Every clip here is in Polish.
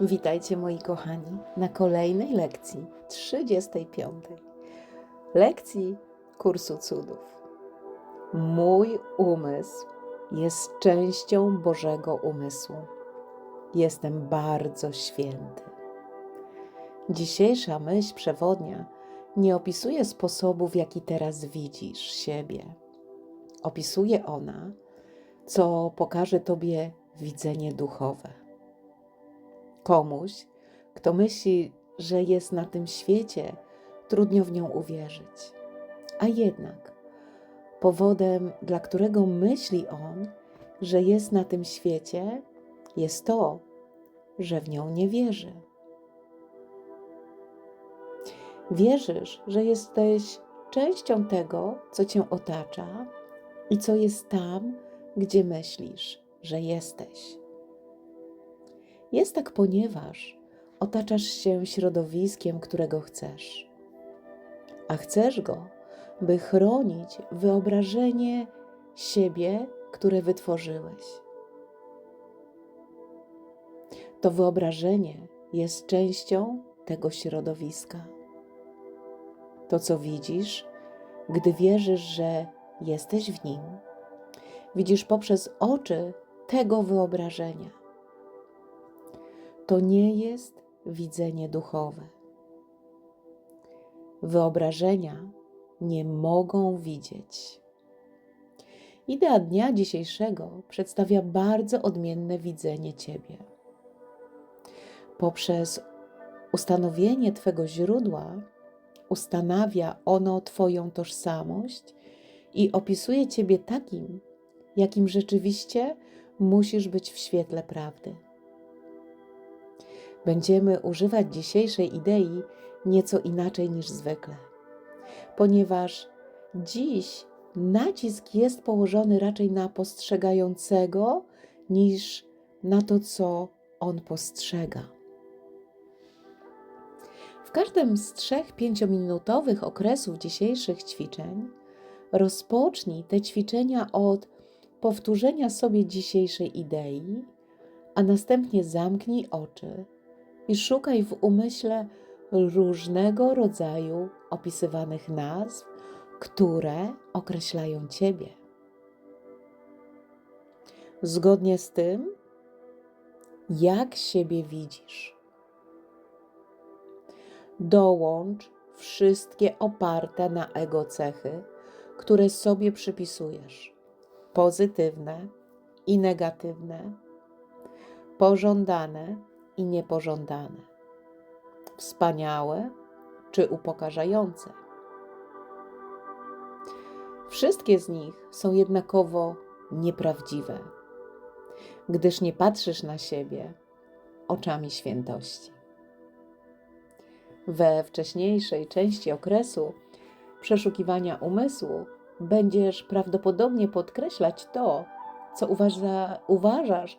Witajcie moi kochani na kolejnej lekcji 35. Lekcji kursu cudów. Mój umysł jest częścią Bożego umysłu. Jestem bardzo święty. Dzisiejsza myśl przewodnia nie opisuje sposobu, w jaki teraz widzisz siebie. Opisuje ona, co pokaże Tobie widzenie duchowe komuś, kto myśli, że jest na tym świecie, trudno w nią uwierzyć. A jednak powodem, dla którego myśli on, że jest na tym świecie, jest to, że w nią nie wierzy. Wierzysz, że jesteś częścią tego, co cię otacza i co jest tam, gdzie myślisz, że jesteś. Jest tak, ponieważ otaczasz się środowiskiem, którego chcesz, a chcesz go, by chronić wyobrażenie siebie, które wytworzyłeś. To wyobrażenie jest częścią tego środowiska. To, co widzisz, gdy wierzysz, że jesteś w nim, widzisz poprzez oczy tego wyobrażenia to nie jest widzenie duchowe. Wyobrażenia nie mogą widzieć. Idea dnia dzisiejszego przedstawia bardzo odmienne widzenie Ciebie. Poprzez ustanowienie Twego źródła ustanawia ono Twoją tożsamość i opisuje Ciebie takim, jakim rzeczywiście musisz być w świetle prawdy będziemy używać dzisiejszej idei nieco inaczej niż zwykle, ponieważ dziś nacisk jest położony raczej na postrzegającego niż na to, co on postrzega. W każdym z trzech pięciominutowych okresów dzisiejszych ćwiczeń rozpocznij te ćwiczenia od powtórzenia sobie dzisiejszej idei, a następnie zamknij oczy i szukaj w umyśle różnego rodzaju opisywanych nazw, które określają Ciebie. Zgodnie z tym, jak siebie widzisz. Dołącz wszystkie oparte na ego cechy, które sobie przypisujesz, pozytywne i negatywne, pożądane i niepożądane, wspaniałe czy upokarzające. Wszystkie z nich są jednakowo nieprawdziwe, gdyż nie patrzysz na siebie oczami świętości. We wcześniejszej części okresu przeszukiwania umysłu będziesz prawdopodobnie podkreślać to, co uważa, uważasz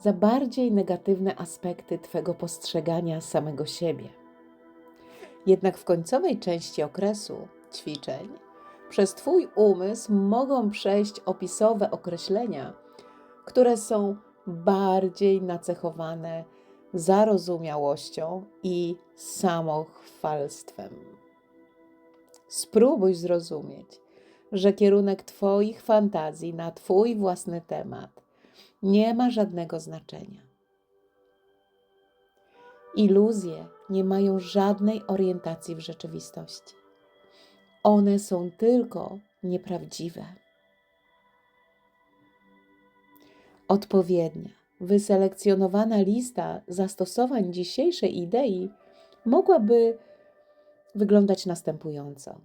za bardziej negatywne aspekty Twego postrzegania samego siebie. Jednak w końcowej części okresu ćwiczeń przez Twój umysł mogą przejść opisowe określenia, które są bardziej nacechowane zarozumiałością i samochwalstwem. Spróbuj zrozumieć, że kierunek Twoich fantazji na Twój własny temat nie ma żadnego znaczenia. Iluzje nie mają żadnej orientacji w rzeczywistości. One są tylko nieprawdziwe. Odpowiednia, wyselekcjonowana lista zastosowań dzisiejszej idei mogłaby wyglądać następująco.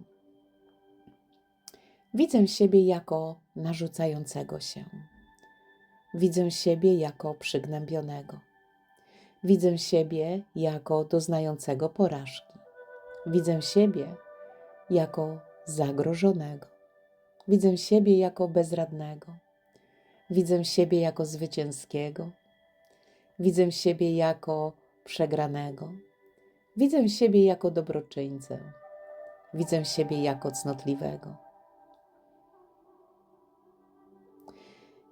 Widzę siebie jako narzucającego się. Widzę siebie jako przygnębionego. Widzę siebie jako doznającego porażki. Widzę siebie jako zagrożonego. Widzę siebie jako bezradnego. Widzę siebie jako zwycięskiego. Widzę siebie jako przegranego. Widzę siebie jako dobroczyńcę. Widzę siebie jako cnotliwego.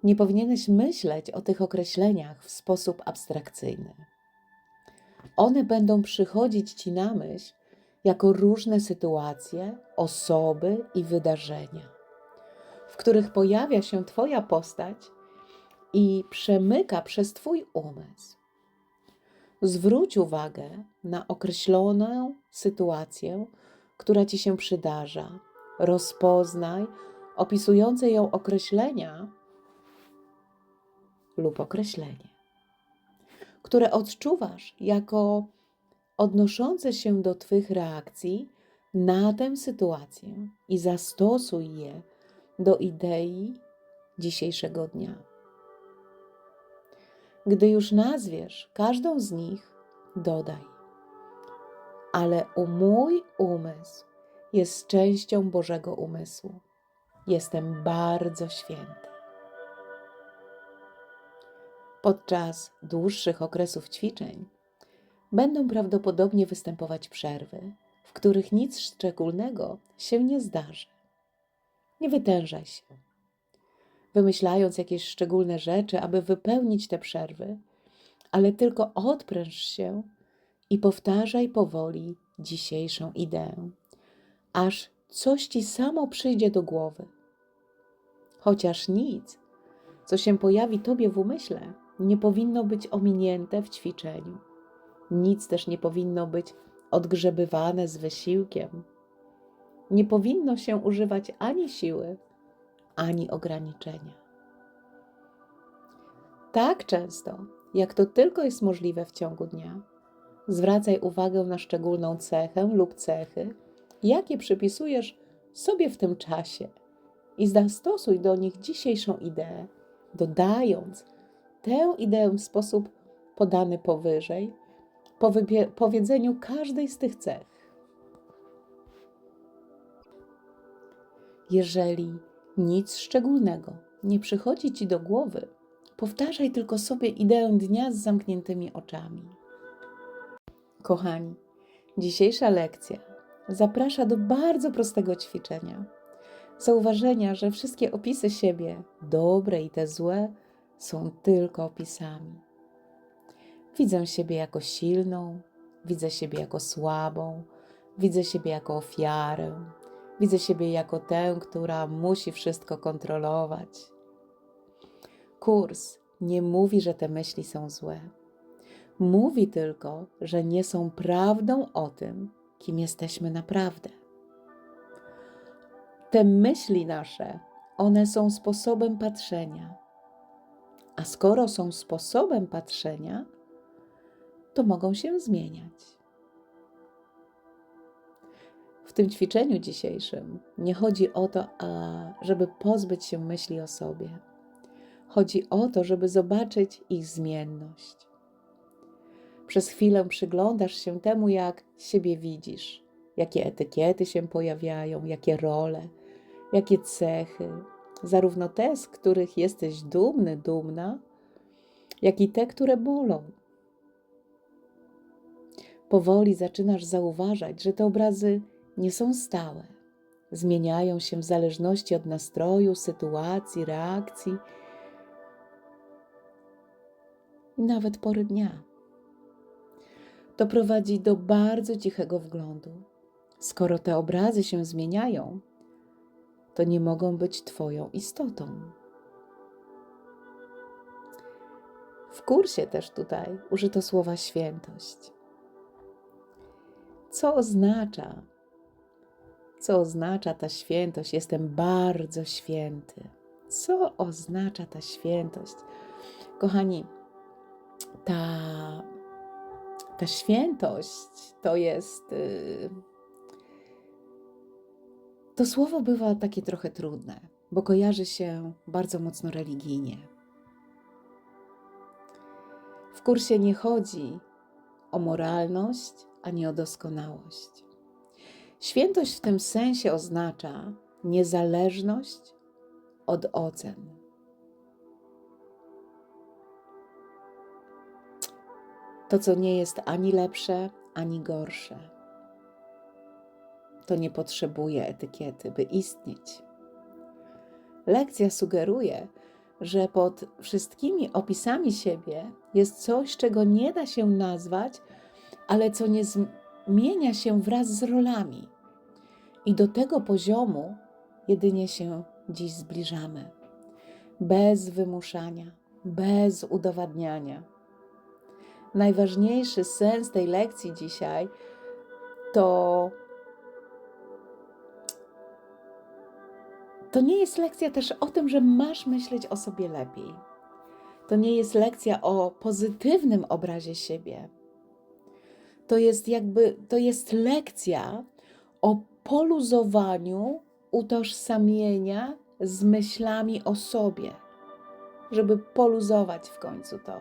Nie powinieneś myśleć o tych określeniach w sposób abstrakcyjny. one będą przychodzić ci na myśl jako różne sytuacje, osoby i wydarzenia, w których pojawia się Twoja postać i przemyka przez Twój umysł. Zwróć uwagę na określoną sytuację, która Ci się przydarza. Rozpoznaj opisujące ją określenia lub określenie, które odczuwasz jako odnoszące się do Twych reakcji na tę sytuację i zastosuj je do idei dzisiejszego dnia. Gdy już nazwiesz każdą z nich, dodaj. Ale mój umysł jest częścią Bożego umysłu. Jestem bardzo święty. Podczas dłuższych okresów ćwiczeń będą prawdopodobnie występować przerwy, w których nic szczególnego się nie zdarzy. Nie wytężaj się wymyślając jakieś szczególne rzeczy, aby wypełnić te przerwy, ale tylko odpręż się i powtarzaj powoli dzisiejszą ideę, aż coś ci samo przyjdzie do głowy. Chociaż nic, co się pojawi tobie w umyśle, nie powinno być ominięte w ćwiczeniu. Nic też nie powinno być odgrzebywane z wysiłkiem. Nie powinno się używać ani siły, ani ograniczenia. Tak często, jak to tylko jest możliwe w ciągu dnia, zwracaj uwagę na szczególną cechę lub cechy, jakie przypisujesz sobie w tym czasie i zastosuj do nich dzisiejszą ideę, dodając tę ideę w sposób podany powyżej, po powiedzeniu każdej z tych cech. Jeżeli nic szczególnego nie przychodzi ci do głowy. Powtarzaj tylko sobie ideę dnia z zamkniętymi oczami. Kochani, dzisiejsza lekcja zaprasza do bardzo prostego ćwiczenia. Zauważenia, że wszystkie opisy siebie, dobre i te złe, są tylko opisami. Widzę siebie jako silną, widzę siebie jako słabą, widzę siebie jako ofiarę, Widzę siebie jako tę, która musi wszystko kontrolować. Kurs nie mówi, że te myśli są złe. Mówi tylko, że nie są prawdą o tym, kim jesteśmy naprawdę. Te myśli nasze, one są sposobem patrzenia. A skoro są sposobem patrzenia, to mogą się zmieniać. W tym ćwiczeniu dzisiejszym nie chodzi o to, żeby pozbyć się myśli o sobie. Chodzi o to, żeby zobaczyć ich zmienność. Przez chwilę przyglądasz się temu, jak siebie widzisz, jakie etykiety się pojawiają, jakie role, jakie cechy, zarówno te, z których jesteś dumny, dumna, jak i te, które bolą. Powoli zaczynasz zauważać, że te obrazy nie są stałe. Zmieniają się w zależności od nastroju, sytuacji, reakcji i nawet pory dnia. To prowadzi do bardzo cichego wglądu. Skoro te obrazy się zmieniają, to nie mogą być Twoją istotą. W kursie też tutaj użyto słowa świętość. Co oznacza co oznacza ta świętość? Jestem bardzo święty. Co oznacza ta świętość? Kochani, ta, ta świętość to jest. Y, to słowo bywa takie trochę trudne, bo kojarzy się bardzo mocno religijnie. W kursie nie chodzi o moralność ani o doskonałość. Świętość w tym sensie oznacza niezależność od ocen. To, co nie jest ani lepsze, ani gorsze, to nie potrzebuje etykiety, by istnieć. Lekcja sugeruje, że pod wszystkimi opisami siebie jest coś, czego nie da się nazwać ale co nie zmienia się wraz z rolami. I do tego poziomu jedynie się dziś zbliżamy. Bez wymuszania, bez udowadniania. Najważniejszy sens tej lekcji dzisiaj to to nie jest lekcja też o tym, że masz myśleć o sobie lepiej. To nie jest lekcja o pozytywnym obrazie siebie. To jest jakby to jest lekcja o poluzowaniu utożsamienia z myślami o sobie, żeby poluzować w końcu to.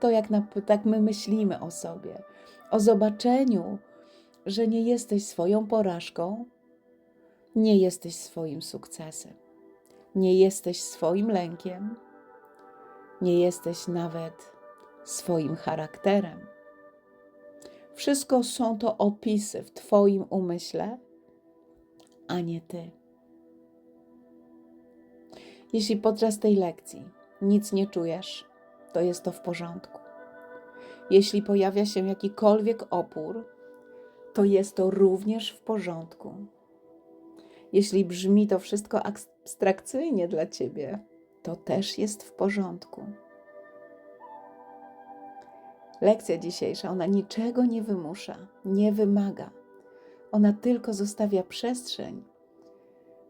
To, jak na, tak my myślimy o sobie, o zobaczeniu, że nie jesteś swoją porażką, nie jesteś swoim sukcesem, nie jesteś swoim lękiem, nie jesteś nawet swoim charakterem. Wszystko są to opisy w Twoim umyśle, a nie Ty. Jeśli podczas tej lekcji nic nie czujesz, to jest to w porządku. Jeśli pojawia się jakikolwiek opór, to jest to również w porządku. Jeśli brzmi to wszystko abstrakcyjnie dla ciebie, to też jest w porządku. Lekcja dzisiejsza, ona niczego nie wymusza, nie wymaga. Ona tylko zostawia przestrzeń,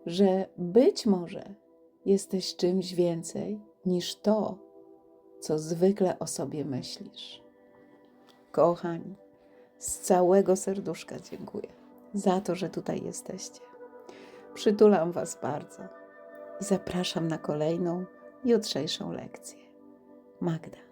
że być może jesteś czymś więcej niż to, co zwykle o sobie myślisz. Kochani, z całego serduszka dziękuję za to, że tutaj jesteście. Przytulam Was bardzo i zapraszam na kolejną, jutrzejszą lekcję. Magda.